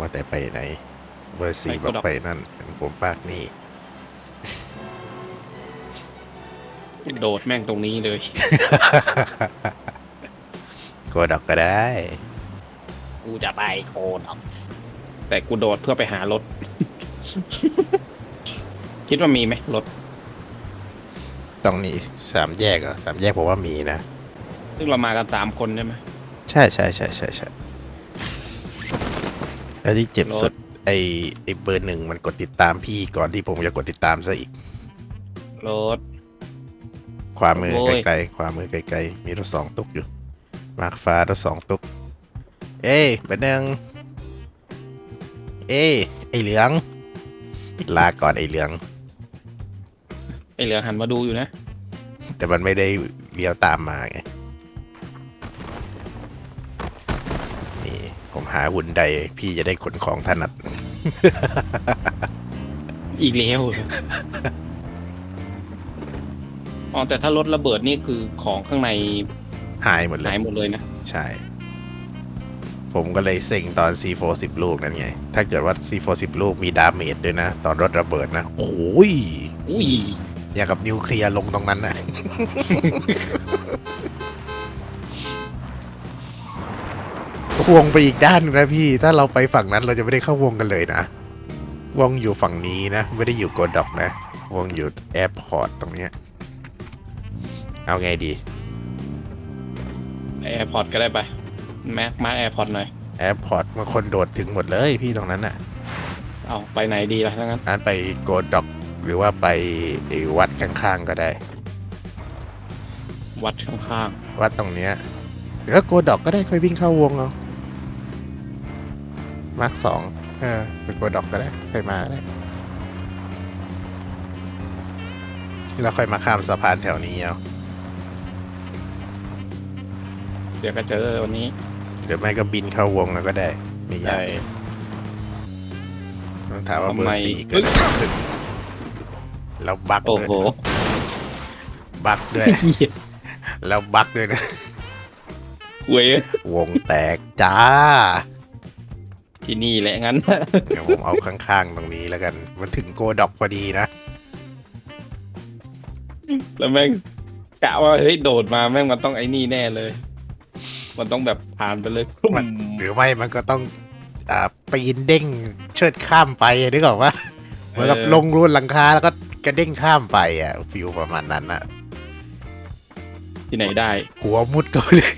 ว่าแต่ไปไหนเบอร์สี่ไปบอกโกดักไปนั่นผมปากนี่ โดดแม่งตรงนี้เลย โกดักก็ได้ กูจะไปโคนออก แต่กูโดดเพื่อไปหารถ คิดว่ามีไหมรถ ตรงนี้สามแยกเหรอสามแยกผมว่ามีนะ ซึ่งเรามากันสามคนใช่ไหม ใช่ใช่ใช่ใช่ใช่ แล้วที่เจ็บสุดไอไอเบอร์หนึ่งมันกดติดตามพี่ก่อนที่ผมจะกดติดตามซะอีกรถขวามือโอ้ย ไกลๆขวามือไกลๆมีรถสองตุกอยู่ มาร์คฟ้ารถสองตุก เอ้ยเบอร์หนึ่งเอ้ยไอเหลือง ลาก่อนไอเหลือง ไอเหลืองหันมาดูอยู่นะ แต่มันไม่ได้เลี้ยวตามมาไง หาหุ่นใด พี่จะได้ขนของถนัด อีกแล้วอ๋อแต่ถ้ารถระเบิดนี่คือของข้างในหายหมดเลหายย หมดเลยนะ ใช่ ผมก็เลยเซ็งตอน C4 10 ลูกนั่นไง ถ้าเกิดว่า C4 10 ลูกมีดาเมจด้วยนะ ตอนรถระเบิดนะ โอ้ยอุ้ย อย่างกับนิวเคลียร์ลงตรงนั้นนะ วงไปอีกด้านนึงนะพี่ ถ้าเราไปฝั่งนั้นเราจะไม่ได้เข้าวงกันเลยนะ วงอยู่ฝั่งนี้นะ ไม่ได้อยู่โกดอกนะ วงอยู่แอร์พอร์ตตรงเนี้ย เอาไงดี แอร์พอร์ตก็ได้ไปแม็กมาแอร์พอร์ตหน่อย แอร์พอร์ตบางคนโดดถึงหมดเลยพี่ตรงนั้นน่ะ เอาไปไหนดีล่ะทั้างนั้นอันไปโกดอกหรือว่าไปไอ้วัดข้างๆก็ได้ วัดข้างวัดตรงเนี้ยหรือว่าโกดอกก็ได้ค่อยวิ่งเข้าวงเอา มาร์คสองเออไปโกดอกก็ได้ค่อยมาก็ได้แล้วค่อยมาข้ามสะพานแถวนี้เอาๆเดี๋ยวก็เจอวันนี้หรือไม่ก็บินเข้าวงแล้วก็ได้ไม่ยาได้กต้องถามว่าเบอทำไมร์สี่เกิดอะไรขึ้นแล้วบักโอ้ด้วยโหบักด้วยแล้วบักด้วยนะ เว้ยวงแตกจ้า ที่นี่แหละงั้น เดี๋ยวผมเอาข้างๆตรงนี้แล้วกัน มันถึงโกดอกพอดีนะ แล้วแม่งกะว่าเฮ้ยโดดมาแม่งมันต้องไอ้นี่แน่เลย มันต้องแบบผ่านไปเลยคลุ้มมัน หรือไม่มันก็ต้องอ่าปีนเด้งเชิดข้ามไปนึกออกว่าเหมือนกับลงรูนหลังคาแล้วก็กระเด้งข้ามไปอะฟิลประมาณนั้นอะที่ไหนได้หัวมุดก็เลย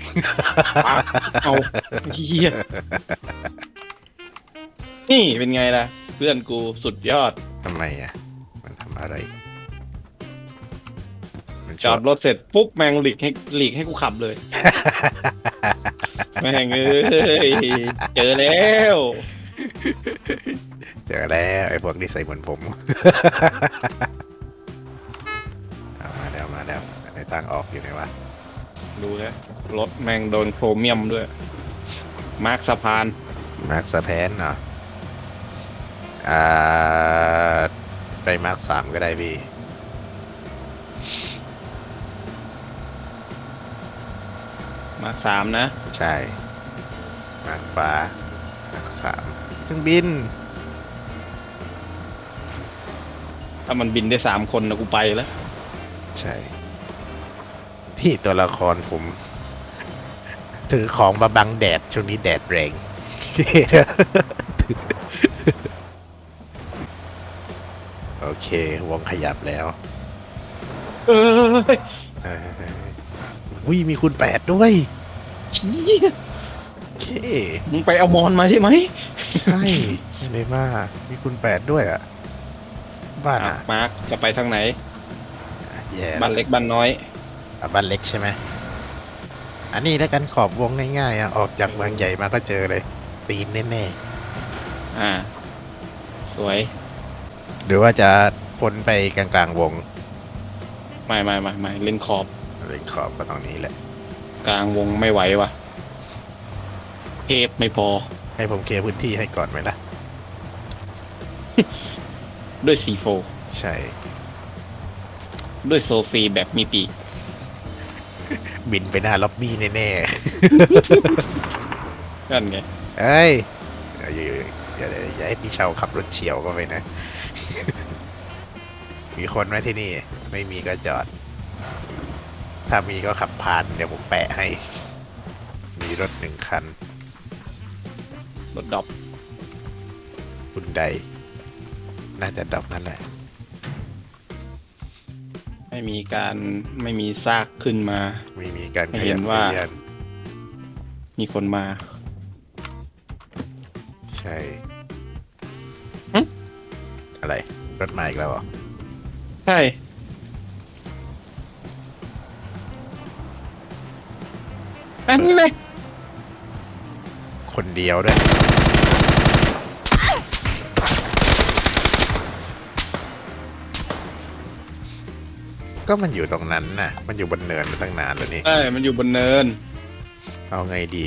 ปั๊บเอาเฮีย นี่เป็นไงล่ะ เพื่อนกูสุดยอด ทำไมอะ มันทำอะไร มันจอดรถเสร็จปุ๊บแม่งหลีกให้หลีกให้กูขับเลย แม่งเอ้ยเจอแล้ว เจอแล้วไอ้พวกนี้ใส่เหมือนผม เอามาแล้วมาแล้วในทางออกอยู่ไหนวะดูนะรถแม่งโดนโครเมียมด้วย มาร์คสะพาน มาร์คสแพนเนาะ อ่าไปมาร์คสามก็ได้พี่มาร์คสามนะ ใช่มาร์คฟ้ามาร์คสามเครื่องบิน ถ้ามันบินได้สามคนนะกูไปแล้ว ใช่ ที่ตัวละครผม ถือของมาบังแดด ช่วงนี้แดดแรงโอ เค วงขยับแล้วเอ้ยเออวิมีคุณแปดด้วยเหี้ยโอเค มึงไปเอามอนมาใช่ไหมใช่เลยมามีคุณแปดด้วยอะ บ้านอะอะ มาร์คจะไปทางไหนแย่บ้านเล็กบ้านน้อยอะบ้านเล็กใช่ไหมอันนี้ถ้ากันขอบวงง่ายๆอะออกจากเมืองใหญ่มาก็เจอเลย ตีนแน่อ่า สวยๆ หรือว่าจะพ้นไปกลางๆวงไม่ไม่ไม่ไม่เล่นขอบเล่นขอบก็ตรงนี้แหละ กลางวงไม่ไหวว่ะเทพไม่พอ ให้ผมเคลียร์พื้นที่ให้ก่อนไหมล่ะ ด้วยซีโฟใช่ ด้วยโซฟีแบบมีปีกบินไปหน้าล็อบบี้แน่นั่นไง ๆเอ้ยเอ้ยเดี๋ยว เดี๋ยวอย่าให้พี่เชาขับรถเฉียวก็ไปนะ มีคนไหมที่นี่ ไม่มีก็จอด ถ้ามีก็ขับผ่าน เดี๋ยวผมแปะให้ มีรถหนึ่งคัน รถดรอปคุณใด น่าจะดับนั่นแหละ ไม่มีการไม่มีซากขึ้นมา ไม่มีการไม่ขเห็ยันนว่าขยันมีคนมา ใช่หึ อะไรรถมาอีกแล้วเหรอใช่อันนี้เลย คนเดียวด้วยก็มันอยู่ตรงนั้นน่ะ มันอยู่บนเนินมาตั้งนานแล้วนี่ ใช่ มันอยู่บนเนิน เอาไงดี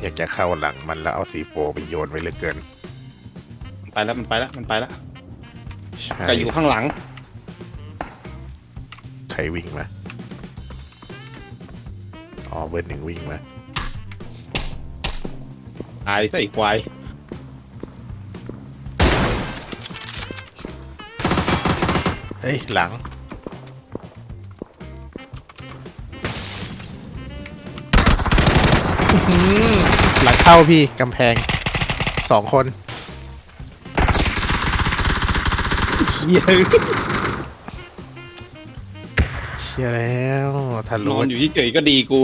อยากจะเข้าหลังมันแล้วเอาสีโฟไปโยนไว้เหลือเกินมันไปแล้วมันไปแล้วมันไปแล้วใช่ก็อยู่ข้างหลัง ใครวิ่งมาอ๋อเบอร์หนึ่งวิ่งมาตายซะอีกควายเฮ้ยหลัง หือหลังเข้าพี่กำแพงสองคนเหี้ยเชียร์แล้วถ้านรู้อนว่าอยู่ที่เฉยๆก็ดีกู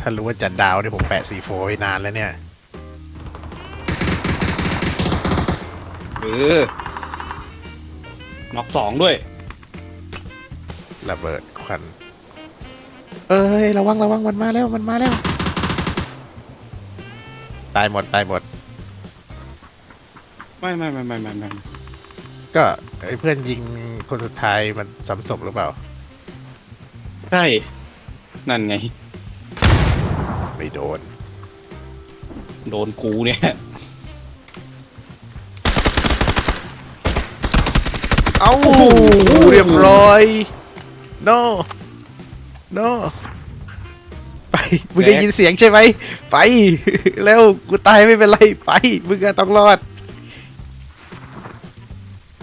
ถ้ารู้ว่าจะดาวเนี่ยผมแปะสีโฟไว้นานแล้วเนี่ย เออน็อกสองด้วย ระเบิดควัน เอ้ย ระวังระวังมันมาแล้วมันมาแล้ว ตายหมดตายหมด ไม่ไม่ไม่ไม่ไม่ไม่ก็ไอ้เพื่อนยิงคนสุดท้ายมันซ้ำศพหรือเปล่า ใช่ นั่นไง ไม่โดน โดนกูเนี่ย เอ้าโอ้โหเรียบร้อย no no ไป มึงได้ยินเสียงใช่ไหม ไป แล้วกูตายไม่เป็นไร ไป มึงก็ต้องรอด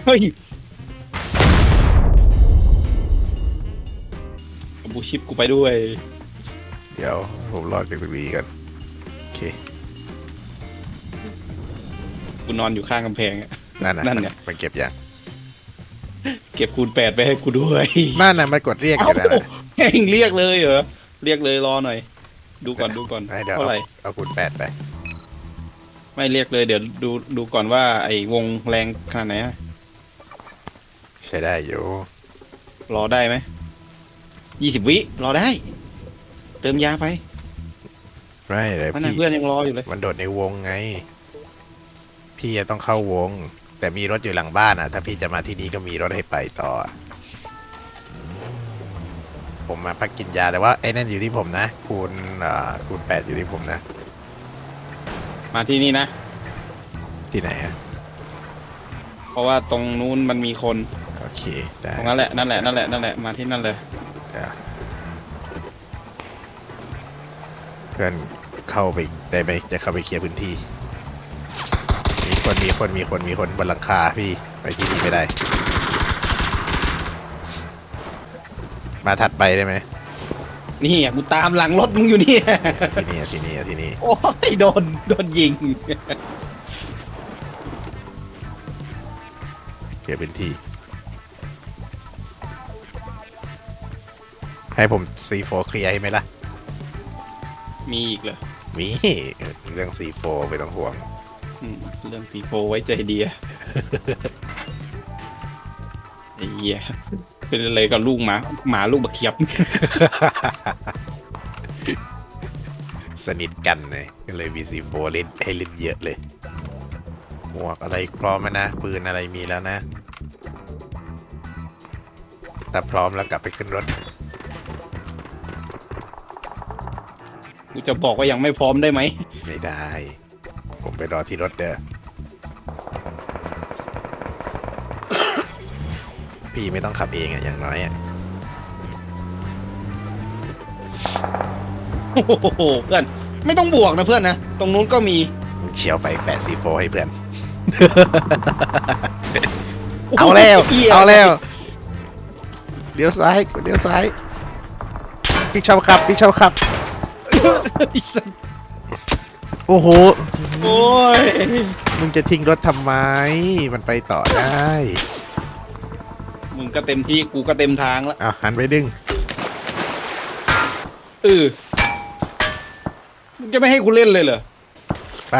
เฮ้ยเอาบูชิปกูไปด้วย เดี๋ยว ผมรอดจากตรงนี้กันโอเค กูนอนอยู่ข้างกำแพงอะ นั่นน่ะนั่นไงมันเก็บอย่างเก็บคูณแปดไปให้กูด้วย นั่นน่ะมันกดเรียกอยู่นั่นน่ะ แม่งเรียกเลยเหรอ เรียกเลยรอหน่อย ดูก่อนดูก่อนให้เดี๋ยวเท่าเอาไหร่เอาคูณแปดไป ไม่เรียกเลยเดี๋ยวดูดูก่อนว่า ไอ้วงแรงขนาดไหนอะใช้ได้อยู่ รอได้ไหมยี่สิบวิรอได้ เติมยาไปไม่เลยมันนะพี่เพื่อนยังรออยู่เลย มันโดดในวงไง พี่จะต้องเข้าวง แต่มีรถอยู่หลังบ้านอะ ถ้าพี่จะมาที่นี่ก็มีรถให้ไปต่อ ผมมาพักกินยาแต่ว่าไอ้นั่นอยู่ที่ผมนะ คูณอ่าคูณแปดอยู่ที่ผมนะ มาที่นี่นะ ที่ไหนอะเพราะว่าตรงนู้นมันมีคน โอเคได้ตรงนั้นแหละ นั่นแหละ นั่นแหละ นั่นแหละ มาที่นั่นเลย เดี๋ยวเพื่อนเข้าไปได้ไหมจะเข้าไปเคลียร์พื้นที่ มีคนมีคนมีคนมีคนบนหลังคาพี่ไปที่นี่ไม่ได้ มาถัดไปได้ไหมนี่อะกูตามหลังรถมึงอยู่เนี่ย ที่นี่อะที่นี่อะที่นี่โอ้ยโดนโดนยิง เคลียร์พื้นที่ ให้ผมซีโฟเคลียร์ให้ไหมล่ะ มีอีกเหรอมีเรื่องซีโฟไม่ต้องห่วง อืมเรื่องสีโฟไว้ใจเดีย ไอ้เหี้ย เป็นอะไรกับลูกหมาหมาลูกบักเขียบ สนิทกันเลยก็เลยมีซีโฟเล่นให้เล่นเยอะเลย หมวกอะไรพร้อมแล้วนะ ปืนอะไรมีแล้วนะถ้าพร้อมแล้วกลับไปขึ้นรถ กูจะบอกว่ายังไม่พร้อมได้ไหม ไม่ได้ ผมไปรอที่รถเด้อ พี่ไม่ต้องขับเองอะอย่างน้อยอะโอ้โหเพื่อนไม่ต้องบวกนะเพื่อนนะ ตรงนู้นก็มีมึงเฉียวไปแปะซีโฟให้เพื่อน เอาแล้วหี้ยเอาแล้ว เดี๋ยวซ้ายเดี๋ยวซ้าย พี่เชาขับ พี่เชาขับไอ้สัสโอ้โห โอ้ยมึงจะทิ้งรถทำไม มันไปต่อได้ มึงก็เต็มที่กูก็เต็มทางแล้วอ้าวหันไปดึง เออมึงจะไม่ให้กูเล่นเลยเหรอไป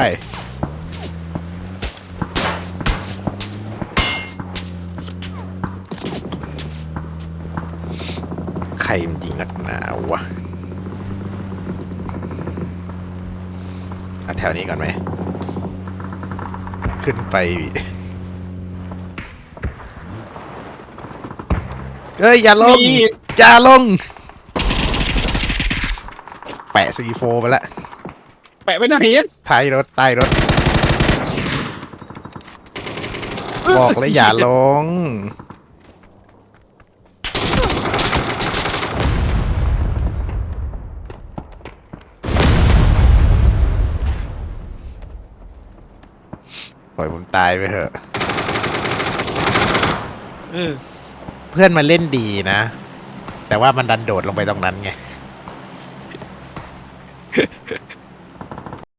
ใครมันยิงนักหนาวะเอาแถวนี้ก่อนไหม ขึ้นไป เอ้ยอย่าลงนี่อย่าลง แปะซีโฟไปแล้วแปะไปไหนอะท้ายรถใต้รถ บอกเลยอย่าลง ปล่อยผมตายไปเถอะ เออ เพื่อนมาเล่นดีนะ แต่ว่ามันดันโดดลงไปตรงนั้นไง